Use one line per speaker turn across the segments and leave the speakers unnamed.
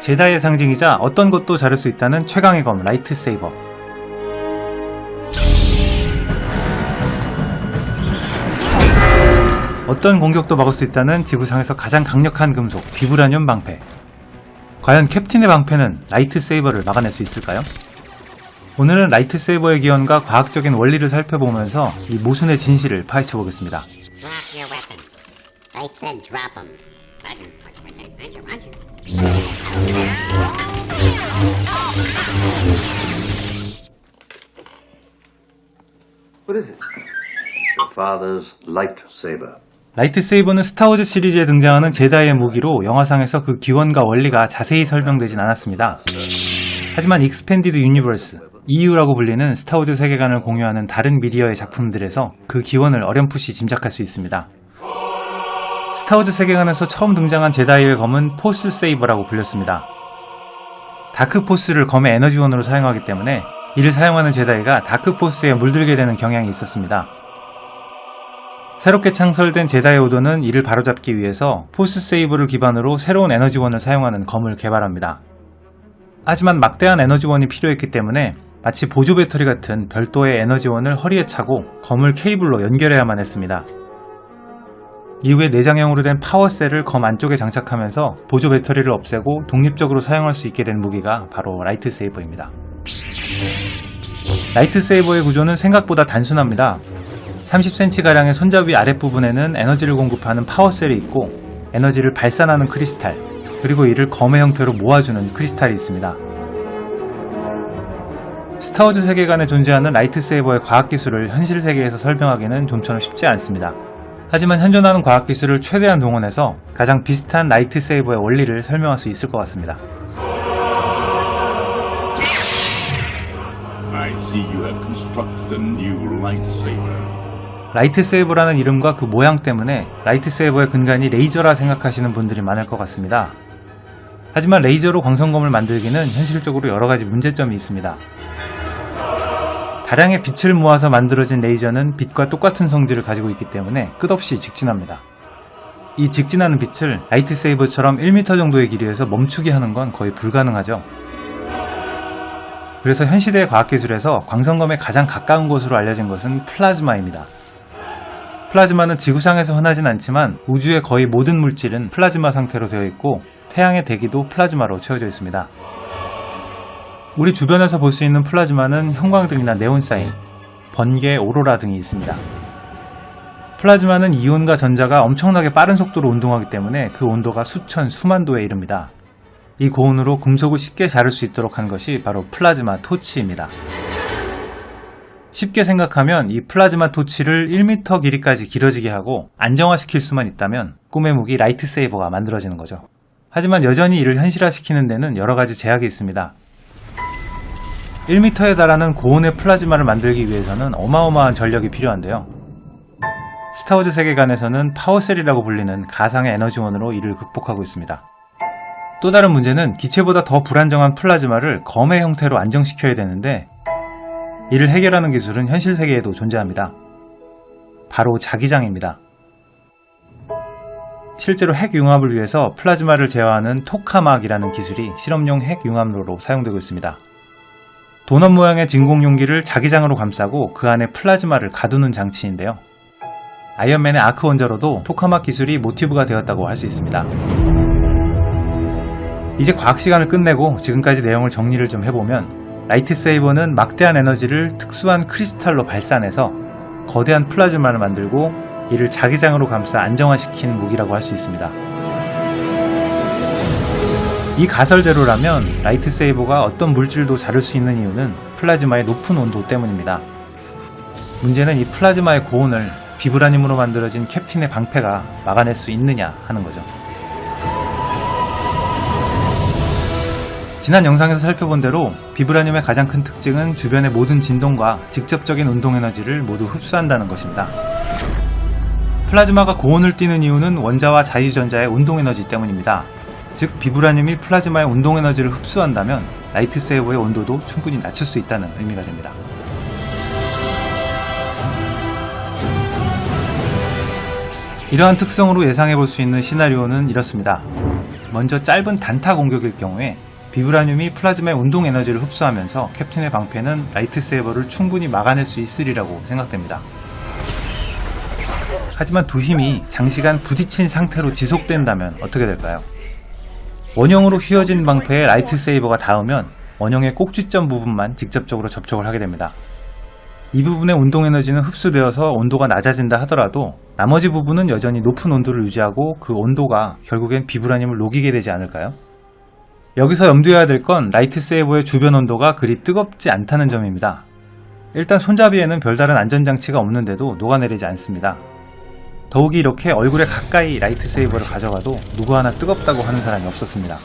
제다의 상징이자 어떤 것도 자를 수 있다는 최강의 검 라이트 세이버. 어떤 공격도 막을 수 있다는 지구상에서 가장 강력한 금속 비브라늄 방패. 과연 캡틴의 방패는 라이트 세이버를 막아낼 수 있을까요? 오늘은 라이트 세이버의 기원과 과학적인 원리를 살펴보면서 이 모순의 진실을 파헤쳐 보겠습니다.
What is it? Your father's lightsaber.
라이트 세이버는 스타워즈 시리즈에 등장하는 제다이의 무기로 영화상에서 그 기원과 원리가 자세히 설명되진 않았습니다. 하지만 익스펜디드 유니버스, EU라고 불리는 스타워즈 세계관을 공유하는 다른 미디어의 작품들에서 그 기원을 어렴풋이 짐작할 수 있습니다. 스타워즈 세계관에서 처음 등장한 제다이의 검은 포스 세이버라고 불렸습니다. 다크 포스를 검의 에너지원으로 사용하기 때문에 이를 사용하는 제다이가 다크 포스에 물들게 되는 경향이 있었습니다. 새롭게 창설된 제다이 오더는 이를 바로잡기 위해서 포스 세이브를 기반으로 새로운 에너지원을 사용하는 검을 개발합니다. 하지만 막대한 에너지원이 필요했기 때문에 마치 보조 배터리 같은 별도의 에너지원을 허리에 차고 검을 케이블로 연결해야만 했습니다. 이후에 내장형으로 된 파워셀을 검 안쪽에 장착하면서 보조 배터리를 없애고 독립적으로 사용할 수 있게 된 무기가 바로 라이트 세이버입니다. 라이트 세이버의 구조는 생각보다 단순합니다. 30cm가량의 손잡이 아랫부분에는 에너지를 공급하는 파워셀이 있고 에너지를 발산하는 크리스탈, 그리고 이를 검의 형태로 모아주는 크리스탈이 있습니다. 스타워즈 세계관에 존재하는 라이트 세이버의 과학기술을 현실 세계에서 설명하기는 좀처럼 쉽지 않습니다. 하지만 현존하는 과학기술을 최대한 동원해서 가장 비슷한 라이트 세이버의 원리를 설명할 수 있을 것 같습니다.
I see you have constructed a new lightsaber.
라이트 세이버라는 이름과 그 모양 때문에 라이트 세이버의 근간이 레이저라 생각하시는 분들이 많을 것 같습니다. 하지만 레이저로 광선검을 만들기는 현실적으로 여러 가지 문제점이 있습니다. 다량의 빛을 모아서 만들어진 레이저는 빛과 똑같은 성질을 가지고 있기 때문에 끝없이 직진합니다. 이 직진하는 빛을 라이트 세이버처럼 1m 정도의 길이에서 멈추게 하는 건 거의 불가능하죠. 그래서 현 시대의 과학기술에서 광선검에 가장 가까운 곳으로 알려진 것은 플라즈마입니다. 플라즈마는 지구상에서 흔하진 않지만 우주의 거의 모든 물질은 플라즈마 상태로 되어 있고 태양의 대기도 플라즈마로 채워져 있습니다. 우리 주변에서 볼 수 있는 플라즈마는 형광등이나 네온사인, 번개, 오로라 등이 있습니다. 플라즈마는 이온과 전자가 엄청나게 빠른 속도로 운동하기 때문에 그 온도가 수천, 수만 도에 이릅니다. 이 고온으로 금속을 쉽게 자를 수 있도록 한 것이 바로 플라즈마 토치입니다. 쉽게 생각하면 이 플라즈마 토치를 1m 길이까지 길어지게 하고 안정화시킬 수만 있다면 꿈의 무기 라이트 세이버가 만들어지는 거죠. 하지만 여전히 이를 현실화시키는 데는 여러 가지 제약이 있습니다. 1m에 달하는 고온의 플라즈마를 만들기 위해서는 어마어마한 전력이 필요한데요. 스타워즈 세계관에서는 파워셀이라고 불리는 가상의 에너지원으로 이를 극복하고 있습니다. 또 다른 문제는 기체보다 더 불안정한 플라즈마를 검의 형태로 안정시켜야 되는데 이를 해결하는 기술은 현실 세계에도 존재합니다. 바로 자기장입니다. 실제로 핵 융합을 위해서 플라즈마를 제어하는 토카막이라는 기술이 실험용 핵 융합로로 사용되고 있습니다. 도넛 모양의 진공 용기를 자기장으로 감싸고 그 안에 플라즈마를 가두는 장치인데요. 아이언맨의 아크 원자로도 토카막 기술이 모티브가 되었다고 할 수 있습니다. 이제 과학 시간을 끝내고 지금까지 내용을 정리를 좀 해보면 라이트 세이버는 막대한 에너지를 특수한 크리스탈로 발산해서 거대한 플라즈마를 만들고 이를 자기장으로 감싸 안정화시킨 무기라고 할 수 있습니다. 이 가설대로라면 라이트 세이버가 어떤 물질도 자를 수 있는 이유는 플라즈마의 높은 온도 때문입니다. 문제는 이 플라즈마의 고온을 비브라늄으로 만들어진 캡틴의 방패가 막아낼 수 있느냐 하는 거죠. 지난 영상에서 살펴본 대로 비브라늄의 가장 큰 특징은 주변의 모든 진동과 직접적인 운동 에너지를 모두 흡수한다는 것입니다. 플라즈마가 고온을 띠는 이유는 원자와 자유전자의 운동 에너지 때문입니다. 즉 비브라늄이 플라즈마의 운동 에너지를 흡수한다면 라이트 세이버의 온도도 충분히 낮출 수 있다는 의미가 됩니다. 이러한 특성으로 예상해 볼 수 있는 시나리오는 이렇습니다. 먼저 짧은 단타 공격일 경우에 비브라늄이 플라즈마의 운동 에너지를 흡수하면서 캡틴의 방패는 라이트 세이버를 충분히 막아낼 수 있으리라고 생각됩니다. 하지만 두 힘이 장시간 부딪힌 상태로 지속된다면 어떻게 될까요? 원형으로 휘어진 방패에 라이트 세이버가 닿으면 원형의 꼭지점 부분만 직접적으로 접촉을 하게 됩니다. 이 부분의 운동 에너지는 흡수되어서 온도가 낮아진다 하더라도 나머지 부분은 여전히 높은 온도를 유지하고 그 온도가 결국엔 비브라늄을 녹이게 되지 않을까요? 여기서 염두해야 될 건 라이트 세이버의 주변 온도가 그리 뜨겁지 않다는 점입니다. 일단 손잡이에는 별다른 안전장치가 없는데도 녹아내리지 않습니다. 더욱이 이렇게 얼굴에 가까이 라이트 세이버를 가져가도 누구 하나 뜨겁다고 하는 사람이 없었습니다.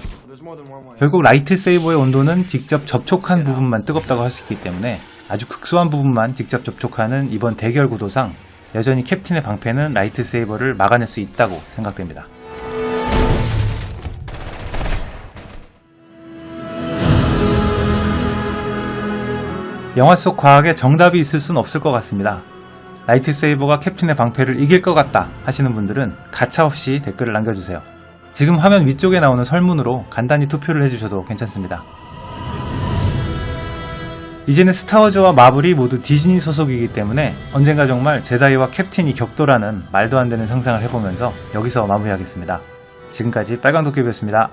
결국 라이트 세이버의 온도는 직접 접촉한 부분만 뜨겁다고 할 수 있기 때문에 아주 극소한 부분만 직접 접촉하는 이번 대결 구도상 여전히 캡틴의 방패는 라이트 세이버를 막아낼 수 있다고 생각됩니다. 영화 속 과학에 정답이 있을 순 없을 것 같습니다. 라이트 세이버가 캡틴의 방패를 이길 것 같다 하시는 분들은 가차없이 댓글을 남겨주세요. 지금 화면 위쪽에 나오는 설문으로 간단히 투표를 해주셔도 괜찮습니다. 이제는 스타워즈와 마블이 모두 디즈니 소속이기 때문에 언젠가 정말 제다이와 캡틴이 격돌하는 말도 안 되는 상상을 해보면서 여기서 마무리하겠습니다. 지금까지 빨강도깨비였습니다.